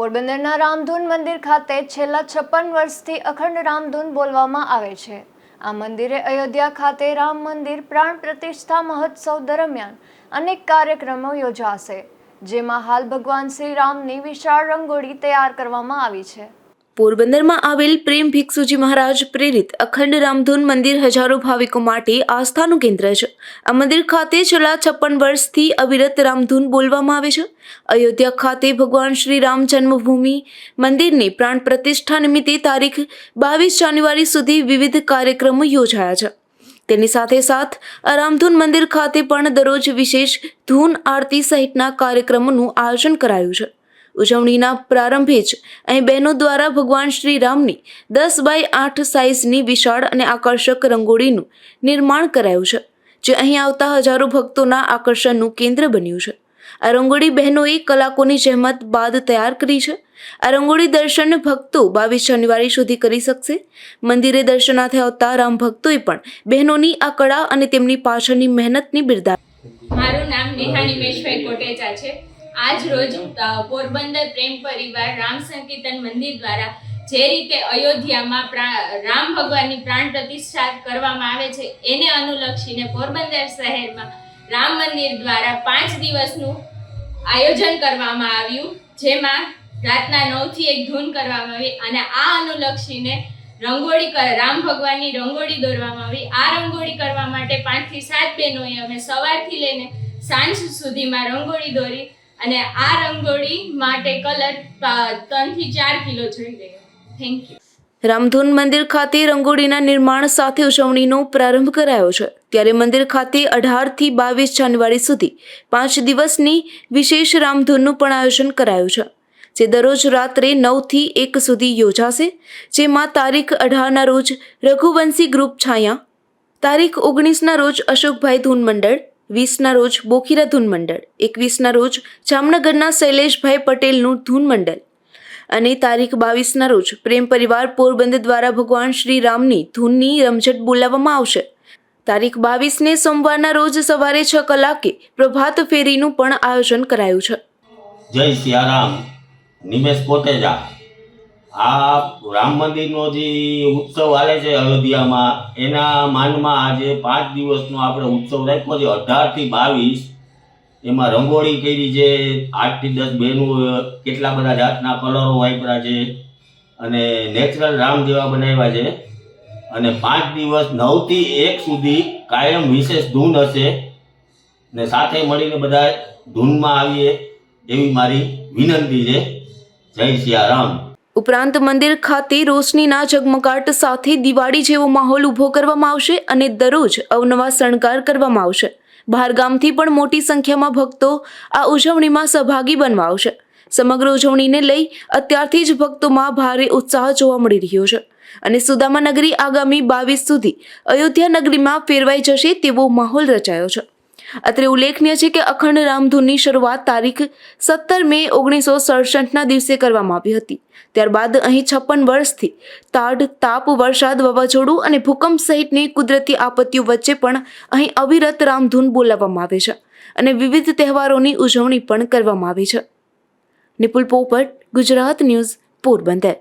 પોરબંદરના રામધૂન મંદિર ખાતે છેલ્લા છપ્પન વર્ષથી અખંડ રામધૂન બોલવામાં આવે છે. આ મંદિરે અયોધ્યા ખાતે રામ મંદિર પ્રાણ પ્રતિષ્ઠા મહોત્સવ દરમિયાન અનેક કાર્યક્રમો યોજાશે, જેમાં હાલ ભગવાન શ્રી રામની વિશાળ રંગોળી તૈયાર કરવામાં આવી છે. પોરબંદરમાં આવેલ પ્રેમ ભિક્ષુજી મહારાજ પ્રેરિત અખંડ રામધૂન મંદિર હજારો ભાવિકો માટે આસ્થાનું કેન્દ્ર છે. આ મંદિર ખાતે છેલ્લા છપ્પન વર્ષથી અવિરત રામધૂન બોલવામાં આવે છે. અયોધ્યા ખાતે ભગવાન શ્રી રામ જન્મભૂમિ મંદિરની પ્રાણ પ્રતિષ્ઠા નિમિત્તે તારીખ બાવીસ જાન્યુઆરી સુધી વિવિધ કાર્યક્રમો યોજાયા છે. તેની સાથે સાથ રામધૂન મંદિર ખાતે પણ દરરોજ વિશેષ ધૂન આરતી સહિતના કાર્યક્રમોનું આયોજન કરાયું છે. ઉજવણીના પ્રારંભે જ અહીં બહેનો દ્વારા ભગવાન શ્રી રામની દસ બાય આઠ સાઇઝની વિશાળ અને આકર્ષક રંગોળીનું નિર્માણ કરાયું છે, જે અહીં આવતા હજારો ભક્તોના આકર્ષણનું કેન્દ્ર બન્યું છે. આ રંગોળી બહેનોએ કલાકોની જહેમત બાદ તૈયાર કરી છે. આ રંગોળી દર્શન ભક્તો બાવીસ જાન્યુઆરી સુધી કરી શકશે. મંદિરે દર્શનાર્થે આવતા રામ ભક્તોએ પણ બહેનોની આ કળા અને તેમની પાછળની મહેનતની બિરદા મારું નામ નેહા નિમેશભાઈ કોટેચા છે. આજ રોજ પોરબંદર પ્રેમ પરિવાર રામ સંકીર્તન મંદિર દ્વારા જે રીતે અયોધ્યામાં રામ ભગવાનની પ્રાણ પ્રતિષ્ઠા કરવામાં આવે છે, એને અનુલક્ષીને પોરબંદર શહેરમાં રામ મંદિર દ્વારા પાંચ દિવસનું આયોજન કરવામાં આવ્યું, જેમાં રાતના નવથી એક ધૂન કરવામાં આવી અને આ અનુલક્ષીને રંગોળી રામ ભગવાનની રંગોળી દોરવામાં આવી. આ રંગોળી કરવા માટે પાંચથી સાત બહેનોએ અમે સવારથી લઈને સાંજ સુધીમાં રંગોળી દોરી અને આ રંગોળી માટે કલર ત્રણથી ચાર કિલો જોઈ ગયો થેન્ક યુ રામધૂન મંદિર ખાતે રંગોળીના નિર્માણ સાથે ઉજવણીનો પ્રારંભ કરાયો છે. ત્યારે મંદિર ખાતે અઢારથી બાવીસ જાન્યુઆરી સુધી પાંચ દિવસની વિશેષ રામધૂનનું પણ આયોજન કરાયું છે, જે દરરોજ રાત્રે નવથી એક સુધી યોજાશે, જેમાં તારીખ અઢારના રોજ રઘુવંશી ગ્રુપ છાયા, તારીખ ઓગણીસના રોજ અશોકભાઈ ધૂન મંડળ વીસના રોજ બોખીરા ધૂન મંડળ, એકવીસના રોજ જામનગરના શૈલેષભાઈ પટેલનું ધૂન મંડળ અને તારીખ બાવીસના રોજ પ્રેમ પરિવાર પોરબંદર દ્વારા ભગવાન શ્રી રામની ધૂનની રમઝટ બોલાવવામાં આવશે. તારીખ બાવીસને સોમવારના રોજ સવારે છ કલાકે પ્રભાત ફેરીનું પણ આયોજન કરાયું છે. જય સિયારામ નિમેશ કોટેજા આ રામ મંદિરનો જે ઉત્સવ આવે છે અયોધ્યામાં, એના માનમાં આજે પાંચ દિવસનો આપણે ઉત્સવ રાખ્યો છે અઢારથી બાવીસ. એમાં રંગોળી કરી છે આઠથી દસ બહેનો, કેટલા બધા જાતના કલરો વાપર્યા છે, અને નેચરલ રામ જેવા બનાવ્યા છે. અને પાંચ દિવસ નવથી એક સુધી કાયમ વિશેષ ધૂન હશે. ને સાથે મળીને બધા ધૂનમાં આવીએ એવી મારી વિનંતી છે. જય સિયારામ. ઉપરાંત મંદિર ખાતે રોશનીના ઝગમગાટ સાથે દિવાળી જેવો માહોલ ઊભો કરવામાં આવશે અને દરરોજ અવનવા શણગાર કરવામાં આવશે. બહારગામથી પણ મોટી સંખ્યામાં ભક્તો આ ઉજવણીમાં સહભાગી બનવા આવશે. સમગ્ર ઉજવણીને લઈ અત્યારથી જ ભક્તોમાં ભારે ઉત્સાહ જોવા મળી રહ્યો છે. અને સુદામા નગરી આગામી બાવીસ સુધી અયોધ્યા નગરીમાં ફેરવાઈ જશે તેવો માહોલ રચાયો છે. અત્રે ઉલ્લેખનીય છે કે અખંડ રામધૂનની શરૂઆત તારીખ સત્તર મે ઓગણીસો સડસઠના દિવસે કરવામાં આવી હતી. ત્યારબાદ અહીં છપ્પન વર્ષથી તાડ, તાપ, વરસાદ, વાવાઝોડું અને ભૂકંપ સહિતની કુદરતી આપત્તિઓ વચ્ચે પણ અહીં અવિરત રામધૂન બોલાવવામાં આવે છે અને વિવિધ તહેવારોની ઉજવણી પણ કરવામાં આવી છે. નિપુલ પોપટ, ગુજરાત ન્યૂઝ, પોરબંદર.